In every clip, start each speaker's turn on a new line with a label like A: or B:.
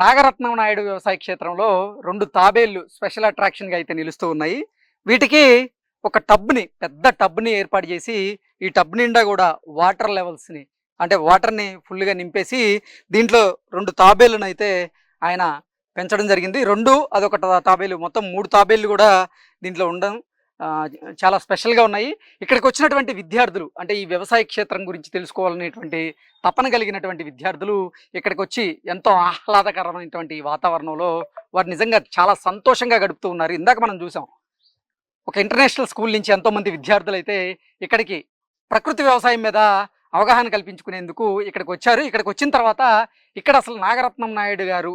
A: నాగరత్నం నాయుడు వ్యవసాయ క్షేత్రంలో రెండు తాబేళ్ళు స్పెషల్ అట్రాక్షన్గా అయితే నిలుస్తూ ఉన్నాయి. వీటికి ఒక టబ్ని పెద్ద టబ్ని ఏర్పాటు చేసి ఈ టబ్ నిండా కూడా వాటర్ లెవెల్స్ని అంటే వాటర్ని ఫుల్గా నింపేసి దీంట్లో రెండు తాబేళ్ళను అయితే ఆయన పెంచడం జరిగింది. రెండు అదొక తాబేలు మొత్తం మూడు తాబేళ్ళు కూడా దీంట్లో ఉండడం చాలా స్పెషల్గా ఉన్నాయి. ఇక్కడికి వచ్చినటువంటి విద్యార్థులు అంటే ఈ వ్యవసాయ క్షేత్రం గురించి తెలుసుకోవాలనేటువంటి తపన కలిగినటువంటి విద్యార్థులు ఇక్కడికి వచ్చి ఎంతో ఆహ్లాదకరమైనటువంటి వాతావరణంలో వారు నిజంగా చాలా సంతోషంగా గడుపుతూ ఉన్నారు. ఇందాక మనం చూసాం ఒక ఇంటర్నేషనల్ స్కూల్ నుంచి ఎంతోమంది విద్యార్థులు అయితే ఇక్కడికి ప్రకృతి వ్యవసాయం మీద అవగాహన కల్పించుకునేందుకు ఇక్కడికి వచ్చారు ఇక్కడికి వచ్చిన తర్వాత ఇక్కడ అసలు నాగరత్నం నాయుడు గారు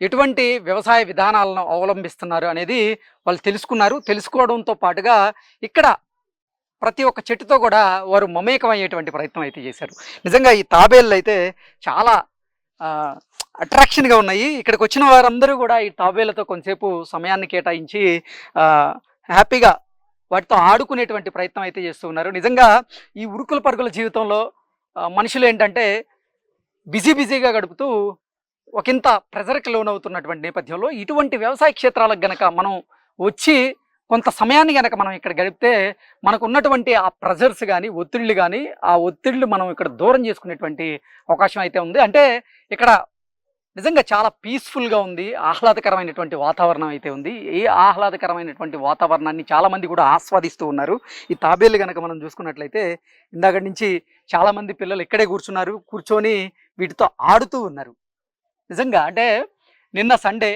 A: ఎటువంటి వ్యవసాయ విధానాలను అవలంబిస్తున్నారు అనేది వాళ్ళు తెలుసుకున్నారు. తెలుసుకోవడంతో పాటుగా ఇక్కడ ప్రతి ఒక్క చెట్టుతో కూడా వారు మమేకమయ్యేటువంటి ప్రయత్నం అయితే చేశారు. నిజంగా ఈ తాబేళ్ళు అయితే చాలా అట్రాక్షన్గా ఉన్నాయి. ఇక్కడికి వచ్చిన వారందరూ కూడా ఈ తాబేళ్ళతో కొంతసేపు సమయాన్ని కేటాయించి హ్యాపీగా వాటితో ఆడుకునేటువంటి ప్రయత్నం అయితే చేస్తూ ఉన్నారు. నిజంగా ఈ ఉరుకుల పరుగుల జీవితంలో మనుషులు ఏంటంటే బిజీ బిజీగా గడుపుతూ ఒకంత ప్రెజర్కి లోనవుతున్నటువంటి నేపథ్యంలో ఇటువంటి వ్యవసాయ క్షేత్రాలకు గనక మనం వచ్చి కొంత సమయాన్ని గనక మనం ఇక్కడ గడిపితే మనకు ఉన్నటువంటి ఆ ప్రెజర్స్ కానీ ఒత్తిళ్ళు కానీ ఆ ఒత్తిళ్ళు మనం ఇక్కడ దూరం చేసుకునేటువంటి అవకాశం అయితే ఉంది. అంటే ఇక్కడ నిజంగా చాలా పీస్ఫుల్గా ఉంది ఆహ్లాదకరమైనటువంటి వాతావరణం అయితే ఉంది. ఈ ఆహ్లాదకరమైనటువంటి వాతావరణాన్ని చాలామంది కూడా ఆస్వాదిస్తూ ఉన్నారు. ఈ తాబేలు కనుక మనం చూసుకున్నట్లయితే ఇందాక నుంచి చాలామంది పిల్లలు ఇక్కడే కూర్చున్నారు కూర్చొని వీటితో ఆడుతూ ఉన్నారు. నిజంగా అంటే నిన్న సండే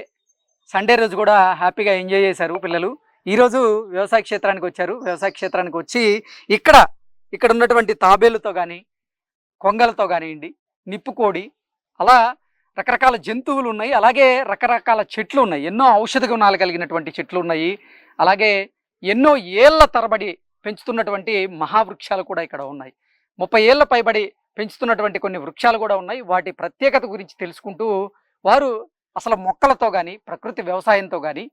A: సండే రోజు కూడా హ్యాపీగా ఎంజాయ్ చేశారు పిల్లలు. ఈరోజు వ్యవసాయ క్షేత్రానికి వచ్చారు. వ్యవసాయ క్షేత్రానికి వచ్చి ఇక్కడ ఇక్కడ ఉన్నటువంటి తాబేలుతో కానీ కొంగలతో కానివ్వండి నిప్పుకోడి అలా రకరకాల జంతువులు ఉన్నాయి. అలాగే రకరకాల చెట్లు ఉన్నాయి. ఎన్నో ఔషధ గుణాలు కలిగినటువంటి చెట్లు ఉన్నాయి. అలాగే ఎన్నో ఏళ్ళ తరబడి పెంచుతున్నటువంటి మహావృక్షాలు కూడా ఇక్కడ ఉన్నాయి. ముప్పై ఏళ్ళ పైబడి పెంచుతున్నటువంటి కొన్ని వృక్షాలు కూడా ఉన్నాయి. వాటి ప్రత్యేకత గురించి తెలుసుకుంటూ వారు అసలు మొక్కలతో కానీ ప్రకృతి వ్యవసాయంతో కానీ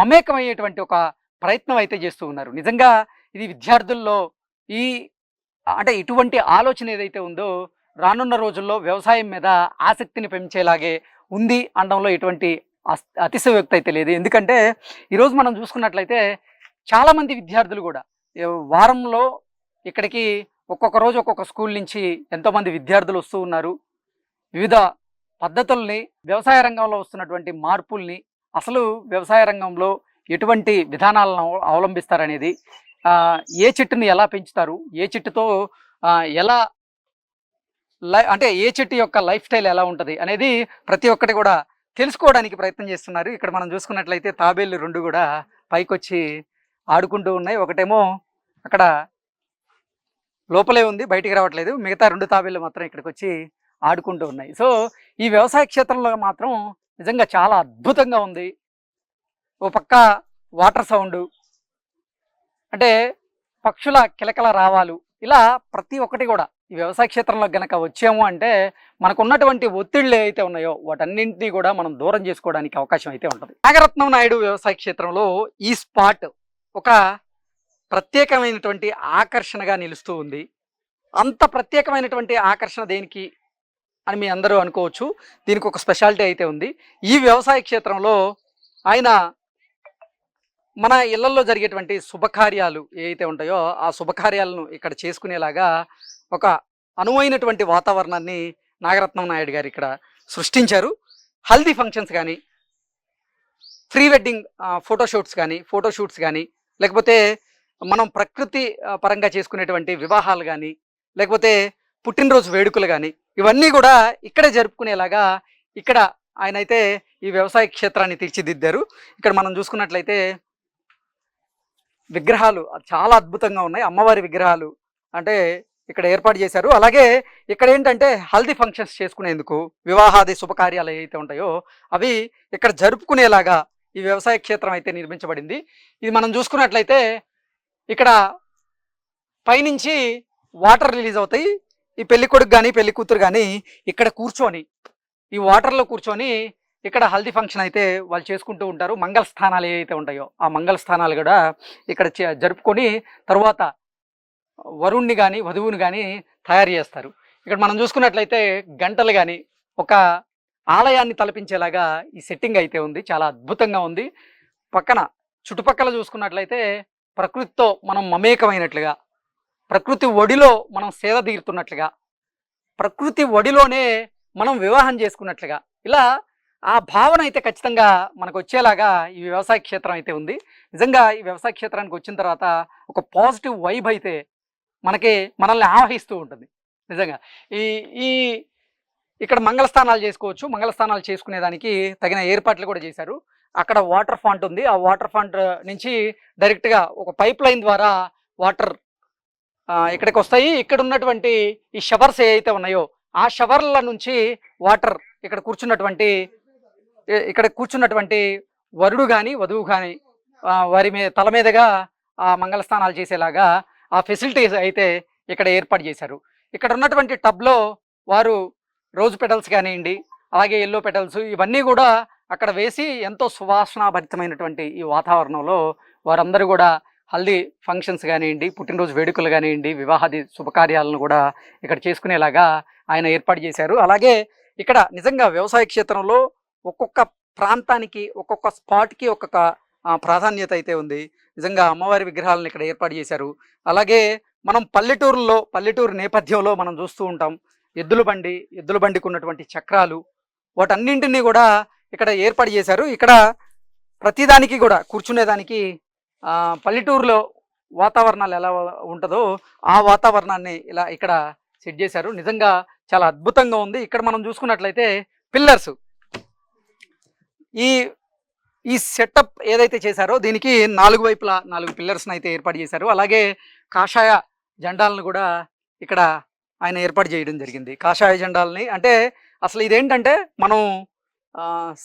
A: మమేకమయ్యేటువంటి ఒక ప్రయత్నం అయితే చేస్తూ ఉన్నారు. నిజంగా ఇది విద్యార్థుల్లో ఈ అంటే ఇటువంటి ఆలోచన ఏదైతే ఉందో రానున్న రోజుల్లో వ్యవసాయం మీద ఆసక్తిని పెంచేలాగే ఉంది అనడంలో ఎటువంటి అతిశయోక్తి అయితే లేదు. ఎందుకంటే ఈరోజు మనం చూసుకున్నట్లయితే చాలామంది విద్యార్థులు కూడా వారంలో ఇక్కడికి ఒక్కొక్క రోజు ఒక్కొక్క స్కూల్ నుంచి ఎంతోమంది విద్యార్థులు వస్తూ ఉన్నారు. వివిధ పద్ధతుల్ని వ్యవసాయ రంగంలో వస్తున్నటువంటి మార్పుల్ని అసలు వ్యవసాయ రంగంలో ఎటువంటి విధానాలను అవలంబిస్తారనేది ఏ చెట్టుని ఎలా పెంచుతారు? ఏ చెట్టుతో ఎలా లై అంటే ఏ చెట్టు యొక్క లైఫ్ స్టైల్ ఎలా ఉంటుంది? అనేది ప్రతి ఒక్కటి కూడా తెలుసుకోవడానికి ప్రయత్నం చేస్తున్నారు. ఇక్కడ మనం చూసుకున్నట్లయితే తాబేళ్ళు రెండు కూడా పైకొచ్చి ఆడుకుంటూ ఉన్నాయి. ఒకటేమో అక్కడ లోపలే ఉంది బయటికి రావట్లేదు. మిగతా రెండు తాబేళ్ళు మాత్రం ఇక్కడికి వచ్చి ఆడుకుంటూ ఉన్నాయి. సో ఈ వ్యవసాయ క్షేత్రంలో మాత్రం నిజంగా చాలా అద్భుతంగా ఉంది. ఓ పక్క వాటర్ సౌండ్. అంటే పక్షుల కిలకల రావాలు. ఇలా ప్రతి ఒక్కటి కూడా ఈ వ్యవసాయ క్షేత్రంలో గనక వచ్చాము అంటే మనకున్నటువంటి ఒత్తిళ్ళు ఏవైతే ఉన్నాయో వాటన్నింటినీ కూడా మనం దూరం చేసుకోవడానికి అవకాశం అయితే ఉంటుంది. నాగరత్నం నాయుడు వ్యవసాయ క్షేత్రంలో ఈ స్పాట్ ఒక ప్రత్యేకమైనటువంటి ఆకర్షణగా నిలుస్తూ ఉంది. అంత ప్రత్యేకమైనటువంటి ఆకర్షణ దేనికి అని మీ అందరూ అనుకోవచ్చు. దీనికి ఒక స్పెషాలిటీ అయితే ఉంది. ఈ వ్యవసాయ క్షేత్రంలో ఆయన మన ఇళ్ళలో జరిగేటువంటి శుభకార్యాలు ఏవైతే ఉంటాయో ఆ శుభకార్యాలను ఇక్కడ చేసుకునేలాగా ఒక అనువైనటువంటి వాతావరణాన్ని నాగరత్నం నాయుడు గారు ఇక్కడ సృష్టించారు. హల్దీ ఫంక్షన్స్ కానీ ప్రీ వెడ్డింగ్ ఫోటోషూట్స్ కానీ ఫోటోషూట్స్ కానీ లేకపోతే మనం ప్రకృతి పరంగా చేసుకునేటువంటి వివాహాలు కానీ లేకపోతే పుట్టినరోజు వేడుకలు కానీ ఇవన్నీ కూడా ఇక్కడే జరుపుకునేలాగా ఇక్కడ ఆయన అయితే ఈ వ్యవసాయ క్షేత్రాన్ని తీర్చిదిద్దారు. ఇక్కడ మనం చూసుకున్నట్లయితే విగ్రహాలు చాలా అద్భుతంగా ఉన్నాయి. అమ్మవారి విగ్రహాలు అంటే ఇక్కడ ఏర్పాటు చేశారు. అలాగే ఇక్కడ ఏంటంటే హల్దీ ఫంక్షన్స్ చేసుకునేందుకు వివాహాది శుభకార్యాలు ఏవైతే ఉంటాయో అవి ఇక్కడ జరుపుకునేలాగా ఈ వ్యవసాయ క్షేత్రం అయితే నిర్మించబడింది. ఇది మనం చూసుకున్నట్లయితే ఇక్కడ పైనుంచి వాటర్ రిలీజ్ అవుతాయి. ఈ పెళ్ళి కొడుకు కానీ పెళ్ళి కూతురు కానీ ఇక్కడ కూర్చొని ఈ వాటర్లో కూర్చొని ఇక్కడ హల్దీ ఫంక్షన్ అయితే వాళ్ళు చేసుకుంటూ ఉంటారు. మంగళ స్థానాలు ఏవైతే ఉంటాయో ఆ మంగళ స్థానాలు కూడా ఇక్కడ జరుపుకొని తర్వాత వరుణ్ణి కానీ వధువుని కానీ తయారు చేస్తారు. ఇక్కడ మనం చూసుకున్నట్లయితే గంటలు కానీ ఒక ఆలయాన్ని తలపించేలాగా ఈ సెట్టింగ్ అయితే ఉంది. చాలా అద్భుతంగా ఉంది. పక్కన చుట్టుపక్కల చూసుకున్నట్లయితే ప్రకృతితో మనం మమేకమైనట్లుగా ప్రకృతి ఒడిలో మనం సేద తీరుతున్నట్లుగా ప్రకృతి ఒడిలోనే మనం వివాహం చేసుకున్నట్లుగా. ఇలా ఆ భావన అయితే ఖచ్చితంగా మనకు వచ్చేలాగా ఈ వ్యవసాయ క్షేత్రం అయితే ఉంది. నిజంగా ఈ వ్యవసాయ క్షేత్రానికి వచ్చిన తర్వాత ఒక పాజిటివ్ వైబ్ అయితే మనకి మనల్ని ఆవహిస్తూ ఉంటుంది. నిజంగా. ఈ ఈ ఇక్కడ మంగళస్థానాలు చేసుకోవచ్చు. మంగళస్థానాలు చేసుకునేదానికి తగిన ఏర్పాట్లు కూడా చేశారు. అక్కడ వాటర్ ఫాంట్ ఉంది. ఆ వాటర్ ఫాంట్ నుంచి డైరెక్ట్గా ఒక పైప్ లైన్ ద్వారా వాటర్ ఇక్కడికి వస్తాయి. ఇక్కడ ఉన్నటువంటి ఈ షవర్స్ ఏవైతే ఉన్నాయో ఆ షవర్ల నుంచి వాటర్ ఇక్కడ కూర్చున్నటువంటి ఇక్కడ కూర్చున్నటువంటి వరుడు కానీ వధువు కానీ వారి మీద తల మీదగా ఆ మంగళస్నానాలు చేసేలాగా ఆ ఫెసిలిటీస్ అయితే ఇక్కడ ఏర్పాటు చేశారు. ఇక్కడ ఉన్నటువంటి టబ్లో వారు రోజ్ పెటల్స్ కానివ్వండి అలాగే ఎల్లో పెటల్స్ ఇవన్నీ కూడా అక్కడ వేసి ఎంతో సువాసనాభరితమైనటువంటి ఈ వాతావరణంలో వారందరూ కూడా హల్దీ ఫంక్షన్స్ కానివ్వండి పుట్టినరోజు వేడుకలు కానివ్వండి వివాహాది శుభకార్యాలను కూడా ఇక్కడ చేసుకునేలాగా ఆయన ఏర్పాటు చేశారు. అలాగే ఇక్కడ నిజంగా వ్యవసాయ క్షేత్రంలో ఒక్కొక్క ప్రాంతానికి ఒక్కొక్క స్పాట్కి ఒక్కొక్క ప్రాధాన్యత అయితే ఉంది. నిజంగా అమ్మవారి విగ్రహాలను ఇక్కడ ఏర్పాటు చేశారు. అలాగే మనం పల్లెటూరులో పల్లెటూరు నేపథ్యంలో మనం చూస్తూ ఉంటాం. ఎద్దుల బండి ఎద్దుల బండికి ఉన్నటువంటి చక్రాలు వాటన్నింటినీ కూడా ఇక్కడ ఏర్పాటు చేశారు. ఇక్కడ ప్రతిదానికి కూడా కూర్చునేదానికి పల్లెటూరులో వాతావరణాలు ఎలా ఉంటుందో ఆ వాతావరణాన్ని ఇలా ఇక్కడ సెట్ చేశారు. నిజంగా చాలా అద్భుతంగా ఉంది. ఇక్కడ మనం చూసుకున్నట్లయితే పిల్లర్స్. ఈ ఈ సెటప్ ఏదైతే చేశారో దీనికి నాలుగు వైపులా నాలుగు పిల్లర్స్ని అయితే ఏర్పాటు చేశారు. అలాగే కాషాయ జెండాలను కూడా ఇక్కడ ఆయన ఏర్పాటు చేయడం జరిగింది. కాషాయ జెండాలని అంటే అసలు ఇదేంటంటే మనం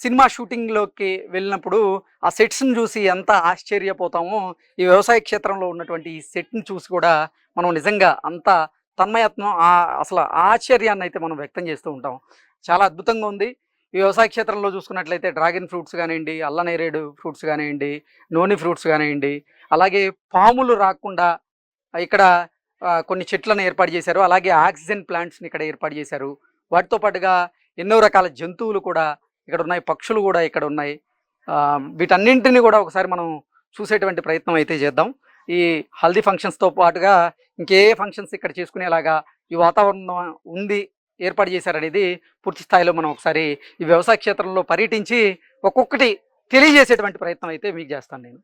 A: సినిమా షూటింగ్లోకి వెళ్ళినప్పుడు ఆ సెట్స్ని చూసి ఎంత ఆశ్చర్యపోతామో ఈ వ్యవసాయ క్షేత్రంలో ఉన్నటువంటి ఈ సెట్ని చూసి కూడా మనం నిజంగా అంత తన్మయత్నం అసలు ఆశ్చర్యాన్ని అయితే మనం వ్యక్తం చేస్తూ ఉంటాం. చాలా అద్భుతంగా ఉంది. ఈ వ్యవసాయ క్షేత్రంలో చూసుకున్నట్లయితే డ్రాగన్ ఫ్రూట్స్ కానివ్వండి అల్లనేరేడు ఫ్రూట్స్ కానివ్వండి నోని ఫ్రూట్స్ కానివ్వండి అలాగే పాములు రాకుండా ఇక్కడ కొన్ని చెట్లను ఏర్పాటు చేశారు. అలాగే ఆక్సిజన్ ప్లాంట్స్ని ఇక్కడ ఏర్పాటు చేశారు. వాటితో పాటుగా ఎన్నో రకాల జంతువులు కూడా ఇక్కడ ఉన్నాయి పక్షులు కూడా ఇక్కడ ఉన్నాయి వీటన్నింటిని వీటన్నింటినీ కూడా ఒకసారి మనం చూసేటువంటి ప్రయత్నం అయితే చేద్దాం. ఈ హల్దీ ఫంక్షన్స్తో పాటుగా ఇంకే ఫంక్షన్స్ ఇక్కడ చేసుకునేలాగా ఈ వాతావరణం ఉంది ఏర్పాటు చేశారనేది పూర్తి స్థాయిలో మనం ఒకసారి ఈ వ్యవసాయ క్షేత్రంలో పర్యటించి ఒక్కొక్కటి తెలియజేసేటువంటి ప్రయత్నం అయితే మీకు చేస్తాను నేను.